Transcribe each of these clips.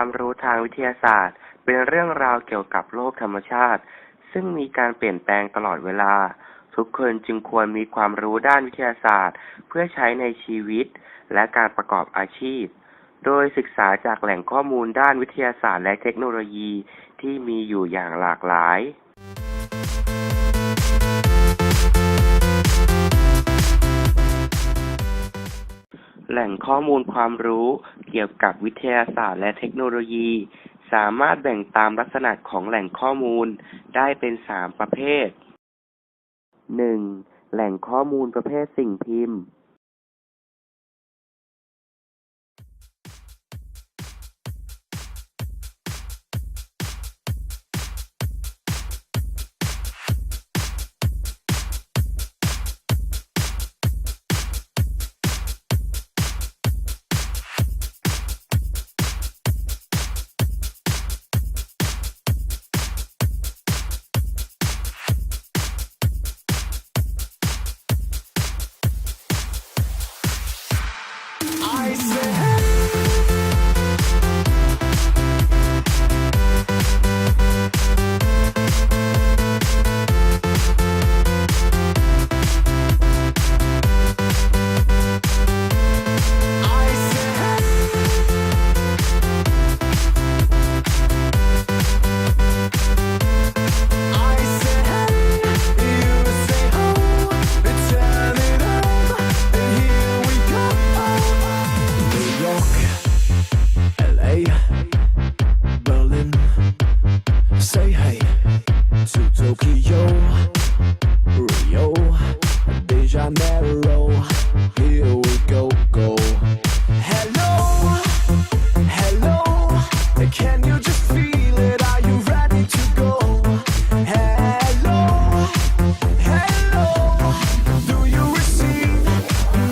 ความรู้ทางวิทยาศาสตร์ เป็นเรื่องราวเกี่ยวกับโลกธรรมชาติ ซึ่งมีการเปลี่ยนแปลงตลอดเวลา ทุกคนจึงควรมีความรู้ด้านวิทยาศาสตร์ เพื่อใช้ในชีวิต และการประกอบอาชีพ โดยศึกษาจากแหล่งข้อมูลด้านวิทยาศาสตร์และเทคโนโลยีที่มีอยู่อย่างหลากหลาย ล่งข้อมูลความรู้เกี่ยวกับวิทยาศาสตร์และเทคโนโลยี สามารถแบ่งตามลักษณะของแหล่งข้อมูลได้เป็นสามประเภทหนึ่งแหล่งข้อมูลประเภทสิ่งพิมพ์ easy. Say hey to Tokyo, Rio, De Janeiro. Here we go, go. Hello, hello. Can you just feel it? Are you ready to go? Hello, hello. Do you receive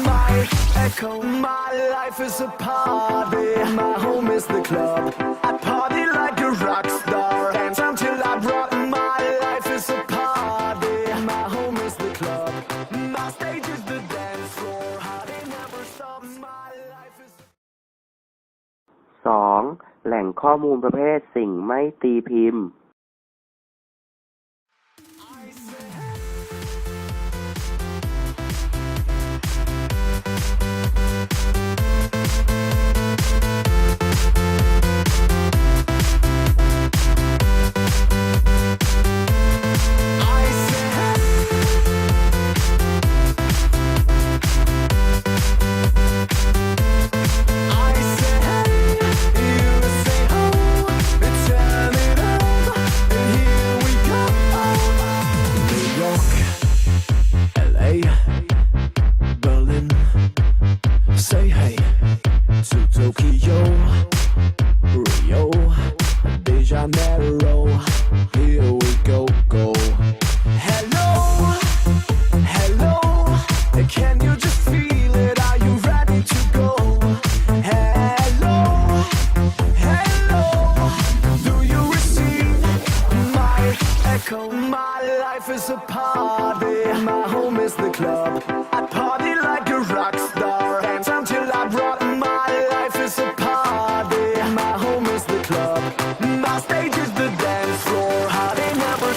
my echo? My life is a party. My home is the club. I party like a rock star. แหล่งข้อมูลประเภทสิ่งไม่ตีพิมพ์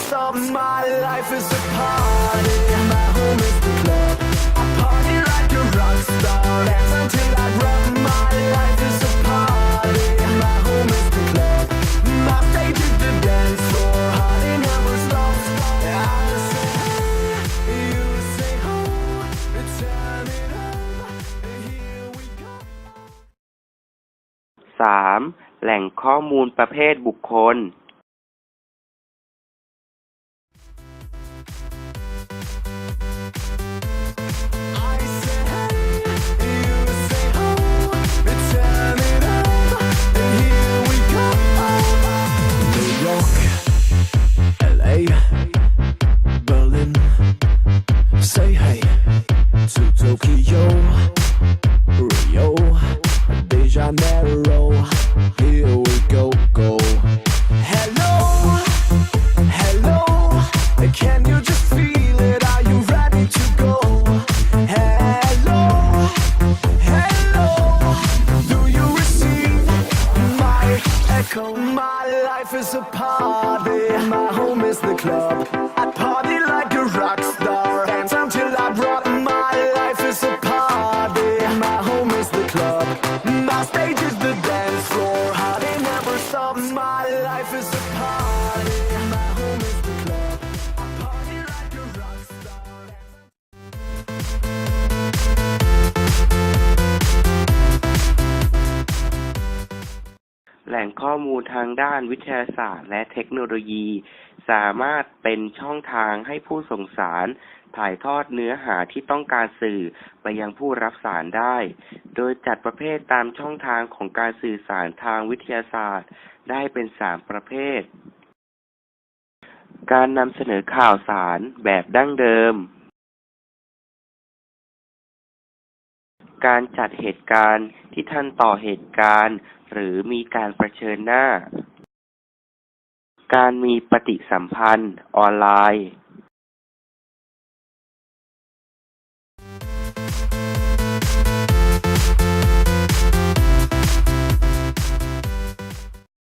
stop My life is a party. My home is the club. I party like a rock star. Dance until I drop. My life is a party. My home is the club. My stage is the dance floor. Party never stops. I say you say ho. Turn it up. And here we go. สามแหล่งข้อมูลประเภทบุคคล to Tokyo, Rio, De Janeiro. Here we go, go. Hello, hello, can you just feel it? Are you ready to go? Hello, hello, do you receive my echo? My life is a party, my home is the club. ล่งข้อมูลทางด้านวิทยาศาสตร์และเทคโนโลยี สามารถเป็นช่องทางให้ผู้ส่งสาร ถ่ายทอดเนื้อหาที่ต้องการสื่อไปยังผู้รับสารได้ โดยจัดประเภทตามช่องทางของการสื่อสารทางวิทยาศาสตร์ ได้เป็นสามประเภท การนำเสนอข่าวสารแบบดั้งเดิม การจัดเหตุการณ์ที่ทันต่อเหตุการณ์ หรือมีการประชิญหน้า การมีปฏิสัมพันธ์ออนไลน์